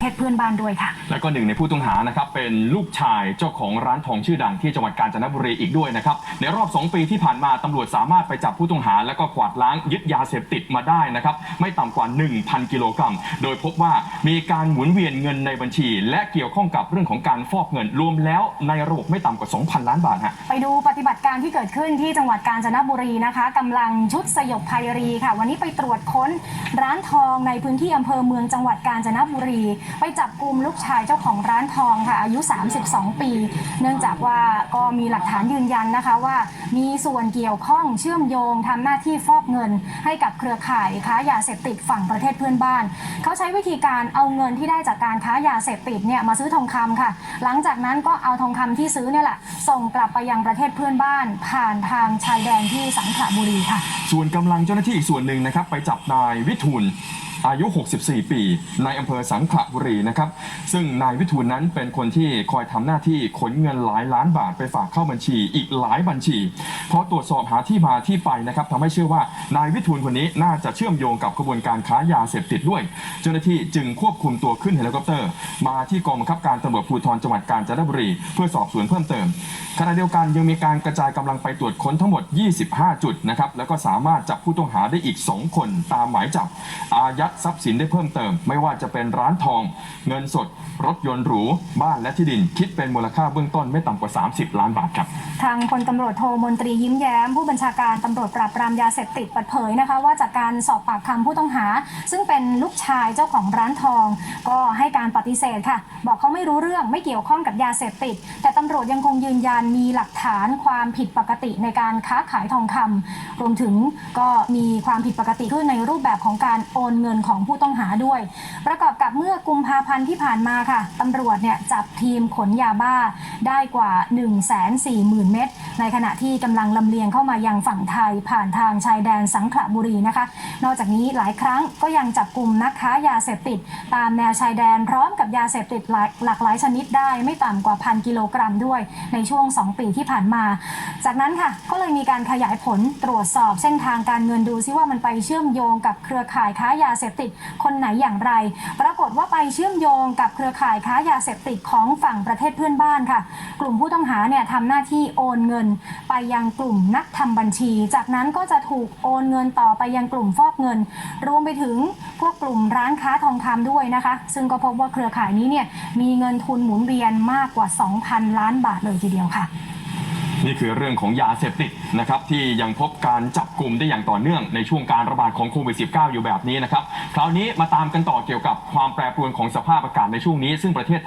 ประเทศเพื่อนบ้านด้วยค่ะ แล้วก็หนึ่งในผู้ต้องหานะครับเป็นลูกชายเจ้าของร้านทองชื่อดังที่จังหวัดกาญจนบุรีอีกด้วยนะครับในรอบ 2 ปีที่ผ่านมาตำรวจสามารถไปจับผู้ต้องหา แล้วก็กวาดล้างยึดยาเสพติดมาได้นะครับไม่ต่ำกว่า 1,000 กิโลกรัม โดยพบว่ามีการหมุนเวียนเงินในบัญชี และเกี่ยวข้องกับเรื่องของการฟอกเงินรวมแล้วในระบบไม่ต่ำกว่า 2,000 ล้านบาทฮะไปดูปฏิบัติการที่เกิดขึ้นที่จังหวัดกาญจนบุรีนะคะกำลังชุดสยบภัยรีค่ะ วันนี้ไปตรวจค้นร้านทองในพื้นที่อำเภอเมืองจังหวัดกาญจนบุรีไปจับกลุ่มลูกชายเจ้าของร้านทองค่ะ อายุ 32 ปี เนื่องจากว่าก็มีหลักฐานยืนยันนะคะว่า มีส่วนเกี่ยวข้องเชื่อมโยงทำหน้าที่ฟอกเงิน ให้กับเครือข่ายค้ายาเสพติดฝั่งประเทศเพื่อนบ้าน เขาใช้วิธีการเอาเงินที่ได้จากการค้ายาเสพติดเนี่ยมาซื้อทองคำค่ะ หลังจากนั้นก็เอาทองคำที่ซื้อเนี่ยแหละส่งกลับไปยังประเทศเพื่อนบ้าน ผ่านทางชายแดนที่สังขละบุรีค่ะ ส่วนกำลังเจ้าหน้าที่อีกส่วนหนึ่งนะครับไปจับนายวิทูล อายุ 64 ปี ในอำเภอสังขละบุรีนะครับ ซึ่งนายวิทูลนั้นเป็นคนที่คอยทำหน้าที่ขนเงินหลายล้านบาทไปฝากเข้าบัญชีอีกหลายบัญชีพอตรวจสอบหาที่มาที่ไปนะครับทำให้เชื่อว่านายวิทูลคนนี้น่าจะเชื่อมโยงกับขบวนการค้ายาเสพติดด้วย เจ้าหน้าที่จึงควบคุมตัวขึ้นเฮลิคอปเตอร์ มาที่กองบังคับการตำรวจภูธรจังหวัดกาญจนบุรีเพื่อสอบสวนเพิ่มเติมขณะเดียวกันยังมีการกระจายกำลังไปตรวจค้นทั้งหมด 25 จุดนะครับแล้วก็สามารถจับผู้ต้องหาได้อีก 2 คนตามหมายจับอายัดทรัพย์สินได้เพิ่มเติม ไม่ว่าจะเป็นร้านทอง เงินสด รถยนต์หรู บ้านและที่ดิน คิดเป็นมูลค่าเบื้องต้นไม่ต่ำกว่า 30 ล้านบาทครับ ทางพลตำรวจโทมนตรียิ้มแย้ม ผู้บัญชาการตำรวจปราบปรามยาเสพติดเปิดเผยนะคะ ว่าจากการสอบปากคำผู้ต้องหา ซึ่งเป็นลูกชายเจ้าของร้านทอง ก็ให้การปฏิเสธค่ะ บอกเขาไม่รู้เรื่องไม่เกี่ยวข้องกับยาเสพติด แต่ตำรวจยังคงยืนยันมีหลักฐานความผิดปกติในการค้าขายทองคำรวมถึงก็มีความผิดปกติขึ้นในรูปแบบของการโอนเงินของผู้ต้องหาด้วย ประกอบกับเมื่อกุมภาพันธ์ที่ผ่านมาค่ะตำรวจเนี่ยจับทีมขนยาบ้า ได้กว่า 1 4 0 0 0 0 เม็ดในขณะที่กำลังลำเลียงเข้ามายังฝั่งไทยผ่านทางชายแดนสังขละบุรีนะคะ นอกจากนี้หลายครั้งก็ยังจับกลุ่มนักค้ายาเสพติด ตามแนวชายแดนพร้อมกับยาเสพติดหลายหลากหลายชนิดได้ไม่ต่ำกว่าพันกิโลกรัมด้วยในช่วง 2 ปีที่ผ่านมา จากนั้นค่ะก็เลยมีการขยายผลตรวจสอบเส้นทางการเงินดูซิว่ามันไปเชื่อมโยงกับเครือข่ายค้ายาเสพติดคนไหนอย่างไร ปรากฏว่าไปเชื่อมโยงกับเครือข่ายค้ายาเสพติดของฝั่งประเทศเพื่อนบ้านค่ะกลุ่มผู้ต้องหาเนี่ยทำหน้าที่โอนเงิน ไปยังกลุ่มนักทำบัญชี จากนั้นก็จะถูกโอนเงินต่อไปยังกลุ่มฟอกเงิน รวมไปถึงพวกกลุ่มร้านค้าทองคำด้วยนะคะ ซึ่งก็พบว่าเครือข่ายนี้เนี่ยมีเงินทุนหมุนเวียนมากกว่า 2,000 ล้านบาทเลยทีเดียวค่ะนี่คือเรื่องของยาเสพติดนะครับที่ยังพบการจับกลุ่มได้อย่างต่อเนื่องในช่วงการระบาดของโควิด -19 อยู่แบบนี้นะครับ คราวนี้มาตามกันต่อเกี่ยวกับความแปรปรวนของสภาพอากาศในช่วงนี้ซึ่งประเทศ